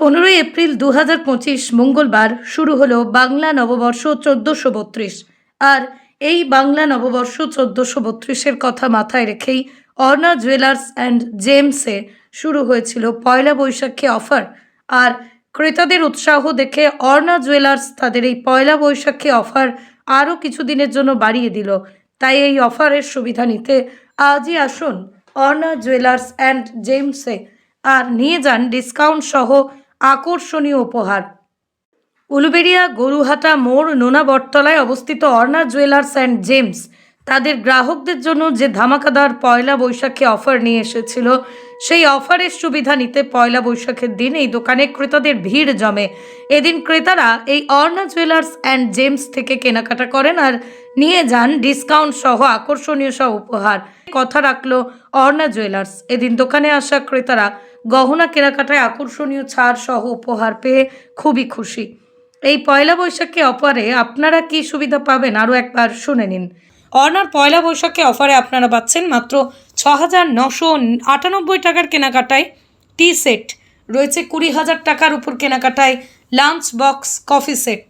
পনেরোই এপ্রিল দু হাজার পঁচিশ মঙ্গলবার শুরু হলো বাংলা নববর্ষ চোদ্দোশো বত্রিশ। আর এই বাংলা নববর্ষ চোদ্দোশো বত্রিশের কথা মাথায় রেখেই অর্ণা জুয়েলার্স অ্যান্ড জেমসে শুরু হয়েছিল পয়লা বৈশাখী অফার। আর ক্রেতাদের উৎসাহ দেখে অর্ণা জুয়েলার্স তাদের এই পয়লা বৈশাখী অফার আরও কিছু দিনের জন্য বাড়িয়ে দিল। তাই এই অফারের সুবিধা নিতে আজই আসুন অর্ণা জুয়েলার্স অ্যান্ড জেমসে। আর নিয়ে যান ডিসকাউন্ট সহ আকর্ষণীয় উপহার। উলুবেড়িয়া, গরুহাটা মোড়, নোনা বটতলায় অবস্থিত অর্ণা জুয়েলার্স অ্যান্ড জেমস। তাদের গ্রাহকদের জন্য যে ধামাকাদার পয়লা বৈশাখে অফার নিয়ে এসেছিল, সেই অফারের সুবিধা নিতে পয়লা বৈশাখের দিন এই দোকানে ক্রেতাদের ভিড় জমে। এদিন ক্রেতারা এই অর্ণা জুয়েলার্স অ্যান্ড জেমস থেকে কেনাকাটা করেন আর নিয়ে যান ডিসকাউন্ট সহ আকর্ষণীয় সহ উপহার। কথা রাখল অর্ণা জুয়েলার্স। এদিন দোকানে আসা ক্রেতারা গহনা কেনাকাটায় আকর্ষণীয় ছাড় সহ উপহার পেয়ে খুবই খুশি। এই পয়লা বৈশাখী অফারে আপনারা কি সুবিধা পাবেন? আরও একবার শুনে নিন। অর্ণার পয়লা বৈশাখী অফারে আপনারা পাচ্ছেন মাত্র ছ হাজার নশো আটানব্বই টাকার কেনাকাটায় টি সেট, রয়েছে কুড়ি হাজার টাকার উপর কেনাকাটায় লাঞ্চ বক্স কফি সেট,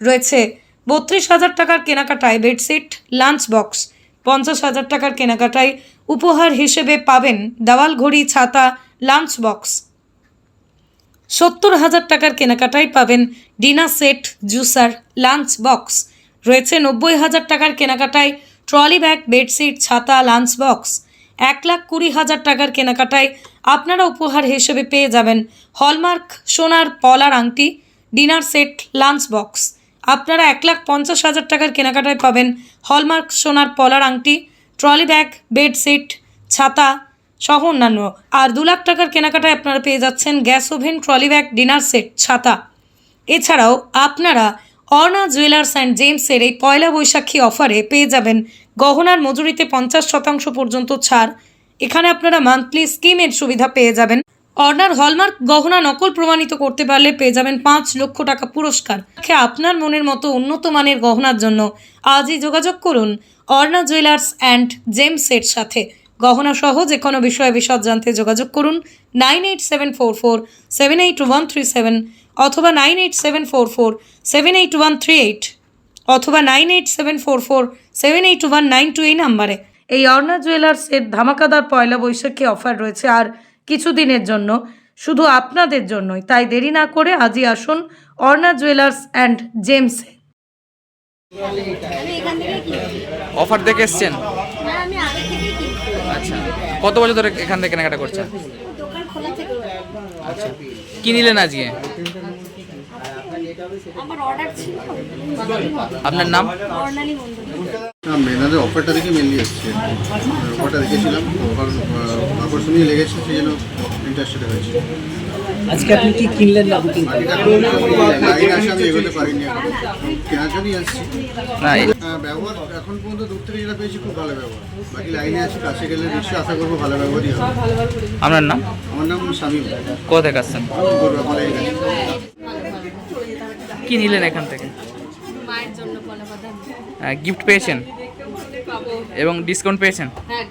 রয়েছে বত্রিশ হাজার টাকার কেনাকাটায় বেডশিট লাঞ্চ বক্স, পঞ্চাশ হাজার টাকার কেনাকাটায় উপহার হিসেবে পাবেন দেওয়াল ঘড়ি ছাতা লাঞ্চ বক্স সত্তর হাজার টাকার কেনাকাটায় পাবেন dinner set juicer lunch box রয়েছে নব্বই হাজার টাকার কেনাকাটায় ট্রলি ব্যাগ, বেডশিট, ছাতা লাঞ্চ বক্স এক লাখ কুড়ি হাজার টাকার কেনাকাটায় আপনারা উপহার হিসেবে পেয়ে যাবেন হলমার্ক সোনার পলার আংটি, ডিনার সেট লাঞ্চ বক্স আপনারা এক লাখ পঞ্চাশ হাজার টাকার কেনাকাটায় পাবেন হলমার্ক সোনার পলার আংটি, ট্রলি ব্যাগ, বেডশিট, ছাতা সহ অন্যান্য। আর দু লাখ টাকার কেনাকাটায় আপনারা পেয়ে যাচ্ছেন gas oven, trolley bag, dinner set, ছাতা। এছাড়াও আপনারা অর্ণা জুয়েলার্স অ্যান্ড জেমসের এই পয়লা বৈশাখী অফারে পেয়ে যাবেন গহনার মজুরিতে পঞ্চাশ শতাংশ পর্যন্ত ছাড়। এখানে আপনারা মান্থলি স্কিমের সুবিধা পেয়ে যাবেন। অর্ণার হলমার্ক গহনা নকল প্রমাণিত করতে পারলে পেয়ে যাবেন পাঁচ লক্ষ টাকা পুরস্কার। আপনার মনের মতো উন্নত মানের গহনার জন্য আজই যোগাযোগ করুন অর্ণা জুয়েলার্স অ্যান্ড জেমসের সাথে। গহনা সহ যে কোনো বিষয়ে বিশদ জানতে যোগাযোগ করুন nine eight seven four four seven eight one three seven অথবা nine eight seven four four seven eight one three eight অথবা nine eight seven four four seven eight one nine two এই নাম্বারে। এই অর্ণা জুয়েলার্সের ধামাকাদার পয়লা বৈশাখী অফার রয়েছে আর কিছু দিনের জন্য, শুধু আপনাদের জন্যই। তাই দেরি না করে আজই আসুন অর্ণা জুয়েলার্স অ্যান্ড জেমসে। অফার দেখে এসছেন? আচ্ছা। কত বছর ধরে এখান থেকে কেনাকাটা করছেন দোকান খোলা থেকে আচ্ছা। কি নিলেন আজকে? আমার অর্ডার ছিল। আপনার নাম? মেয়েদের অফারটা দেখে মেনলি এসছে। অফারটা দেখেছিলাম অফার আকর্ষণীয় লেগেছে সেই জন্য ইন্টারেস্টেড হয়েছে। আজকে আপনি কি কিনলেন না বুকিং হ্যাঁ, ব্যবহার এখন পর্যন্ত দূর থেকে যেটা পেয়েছি খুব ভালো ব্যবহার। বাকি লাইনে আছি কাছে গেলে নিশ্চয়ই আশা করব ভালো ব্যবহারই হবে। আপনার নাম? আমার নাম স্বামী কোথা থেকে আসছেন কি নিলেন এখান থেকে? মায়ের জন্য কলা বাদাম গিফট পেয়েছেন? এবং ডিসকাউন্ট পেয়েছেন? হ্যাঁ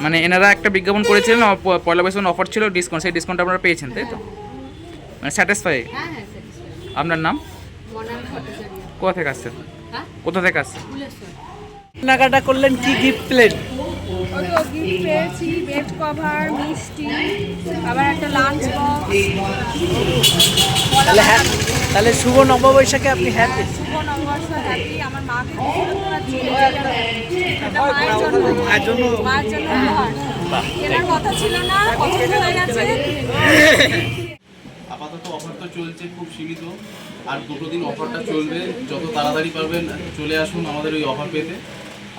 মানে এনারা একটা বিজ্ঞাপন করেছিলেন প- পয়লা বৈশাখ অফার ছিল ডিসকাউন্ট সেই ডিসকাউন্ট আপনারা পেয়েছেন তাই তো? মানে স্যাটিসফাই হ্যাঁ হ্যাঁ স্যার আপনার নাম? কোথা থেকে আসছেন? হ্যাঁ? কোথা থেকে আসছেন? কেনাকাটা করলেন কি গিফট পেলেন ওই তো গিফট পেয়েছি বেড কভার মিষ্টি আবার একটা লাঞ্চ বক্স তাহলে শুভ নববৈশাখে আপনি হ্যাপি শুভ অফার তো চলছে খুব সীমিত। আর দুটো দিন অফারটা চলবে। যত তাড়াতাড়ি পারবেন চলে আসুন আমাদের ওই অফার পেতে।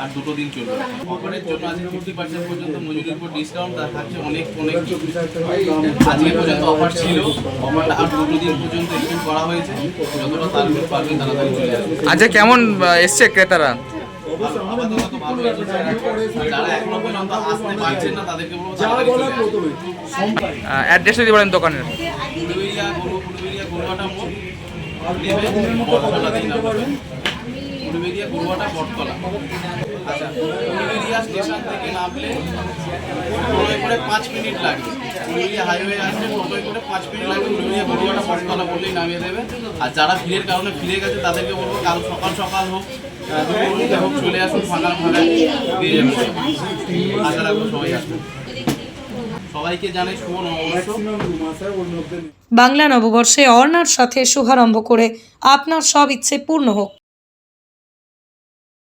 আর দুটো দিন চলবে। অফারের জন্য আছে ফিফটি পার্সেন্ট পর্যন্ত মজুরির উপর ডিসকাউন্ট তার থাকছে অনেক অনেক। আজকে পর্যন্ত অফার ছিল অফারটা আর দুটো দিন পর্যন্ত এক্সটেন্ড করা হয়েছে। যতটা তাড়াতাড়ি পারবেন তাড়াতাড়ি চলে আসুন আচ্ছা কেমন এসছে ক্রেতারা? অ্যাড্রেস দোকানের। বটতলা। ফুলবেরিয়া স্টেশন থেকে নামলে টোটোয় করে পাঁচ মিনিট লাগবে ফুলবেরিয়া হাইওয়ে আসলে টোটোয় করে পাঁচ মিনিট ফুলবেরিয়া গরুয়া পঁচতলা বললেই নামিয়ে দেবে। আর যারা ভিড়ের কারণে ফিরে গেছে, তাদেরকে বলব কাল সকাল সকাল হোক হোক, চলে আসুন ফাঁকা ফাঁকা দিয়ে যাবে আশা রাখব সবাই বাংলা নববর্ষে অর্ণার সাথে শুভারম্ভ করে আপনার সব ইচ্ছে পূর্ণ হোক।